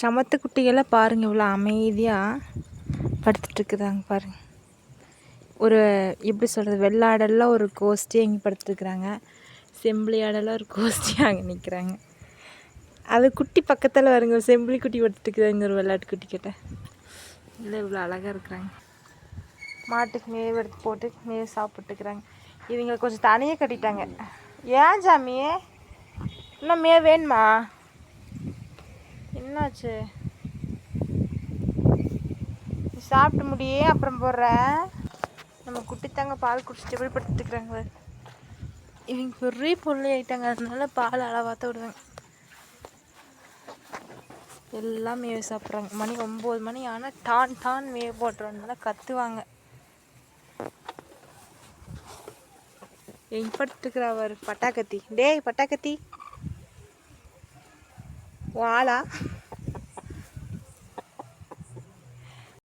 சமத்து குட்டிகள்லாம் பாருங்கள் இவ்வளோ அமைதியாக படுத்துட்ருக்குதாங்க பாருங்கள் பாருங்க. ஒரு எப்படி சொல்கிறது வெள்ளாடெல்லாம் ஒரு கோஷ்டி இங்கே படுத்துருக்குறாங்க. செம்பிளி ஆடெல்லாம் ஒரு கோஷ்டி அங்கே நிற்கிறாங்க அது குட்டி பக்கத்தில் வருங்க செம்பிளி குட்டி படுத்துட்டுக்குறாங்க ஒரு வெள்ளாட்டு குட்டி கிட்ட. இல்லை இவ்வளோ அழகாக இருக்கிறாங்க. மாட்டுக்கு மேவு எடுத்து போட்டு மேவு சாப்பிட்டுக்கிறாங்க இவங்களை கொஞ்சம் தனியாக கட்டிட்டாங்க. ஏன் சாமியே இன்னும் மே வேணுமா? என்னாச்சு? சாப்பிட்டு முடியே அப்புறம் போடுறேன் நம்ம குட்டித்தாங்க பால் குடிச்சிட்டு போய் படுத்துக்கிறாங்க இவங்க பெரிய பொருளை ஆகிட்டாங்க அதனால பால் அளவாத்த விடுவாங்க எல்லாம் மேவு சாப்பிட்றாங்க. மணி ஒம்பது மணி ஆனால் டான் டான் மேவு போட்டுறதுனால கத்துவாங்க. எங்க படுத்துக்கிறா அவர் பட்டாக்கத்தி. டேய் பட்டாக்கத்தி. வாழா